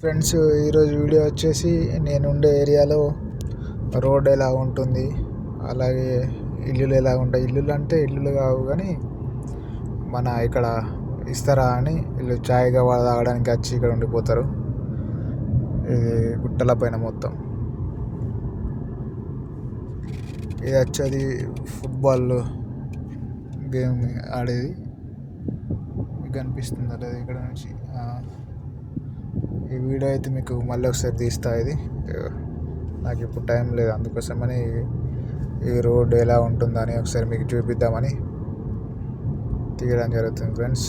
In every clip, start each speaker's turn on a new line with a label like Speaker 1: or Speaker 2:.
Speaker 1: Friends ఈరోజు video వచ్చేసి నేను ఉండే ఏరియాలో రోడ్ ఎలా ఉంటుంది అలాగే ఇల్లులు ఎలా ఉంటాయి. ఇల్లులు అంటే ఇల్లులు కావు కానీ మన ఇక్కడ ఇస్తారా అని వీళ్ళు ఛాయ్గా గవా తాగడానికి వచ్చి ఇక్కడ ఉండిపోతారు. ఇది గుట్టల పైన మొత్తం. ఇది వచ్చేది ఫుట్బాల్ గేమ్ ఆడేది. మీకు కనిపిస్తుంది అది ఇక్కడ నుంచి? ఈ వీడియో అయితే మీకు మళ్ళీ ఒకసారి తీస్తా ఇది. నాకు ఇప్పుడు టైం లేదు అందుకోసమని ఈ రోడ్ ఎలా ఉంటుందని ఒకసారి మీకు చూపిద్దామని తీయడం జరుగుతుంది ఫ్రెండ్స్.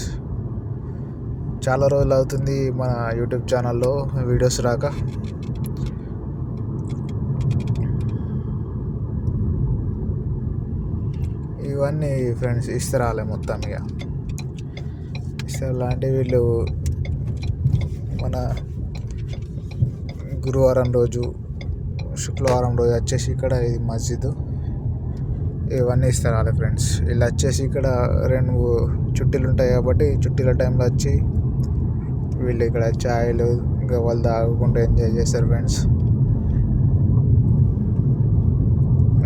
Speaker 1: చాలా రోజులు అవుతుంది మన యూట్యూబ్ ఛానల్లో వీడియోస్ రాక. ఇవన్నీ ఫ్రెండ్స్ ఇస్తరాలే మొత్తం ఇక. ఇస్తరాలు అంటే వీళ్ళు మన గురువారం రోజు శుక్రవారం రోజు వచ్చేసి ఇక్కడ ఇది మస్జిద్. ఇవన్నీ ఇస్తారు వాళ్ళ ఫ్రెండ్స్. వీళ్ళు వచ్చేసి ఇక్కడ రెండు చుట్టీలు ఉంటాయి కాబట్టి చుట్టీల టైంలో వచ్చి వీళ్ళు ఇక్కడ ఛాయలు ఇంకా వాళ్ళు తాగుకుంటూ ఎంజాయ్ చేస్తారు ఫ్రెండ్స్.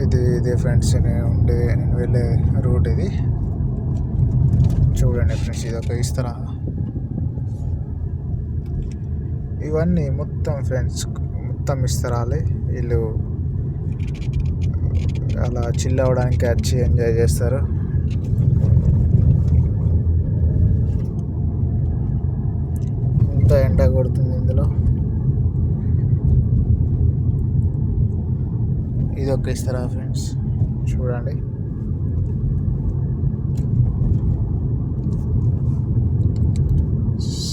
Speaker 1: ఇది ఇదే ఫ్రెండ్స్ నేను ఉండే నేను వెళ్ళే రూట్ ఇది. చూడండి ఫ్రెండ్స్ ఇది ఒక ఇస్తారా? ఇవన్నీ మొత్తం ఫ్రెండ్స్ మొత్తం ఇస్తరాలే వీళ్ళు అలా చిల్ అవ్వడానికి వచ్చి ఎంజాయ్ చేస్తారు. ఇంత ఎండ కొడుతుంది ఇందులో. ఇది ఒక ఇస్తారా ఫ్రెండ్స్ చూడండి.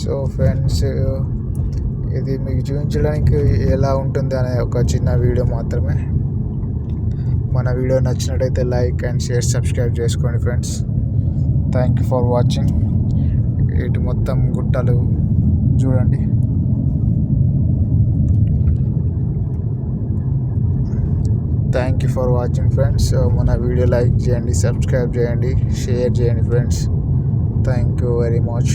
Speaker 1: సో ఫ్రెండ్స్ ఇది మీకు చూపించడానికి ఎలా ఉంటుంది అనే ఒక చిన్న వీడియో మాత్రమే. మన వీడియో నచ్చినట్టయితే లైక్ అండ్ షేర్ సబ్స్క్రైబ్ చేసుకోండి friends. Thank you for watching ఇటు మొత్తం గుట్టలు చూడండి. Thank you for watching friends మన వీడియో లైక్ చేయండి సబ్స్క్రైబ్ చేయండి షేర్ చేయండి friends. Thank you very much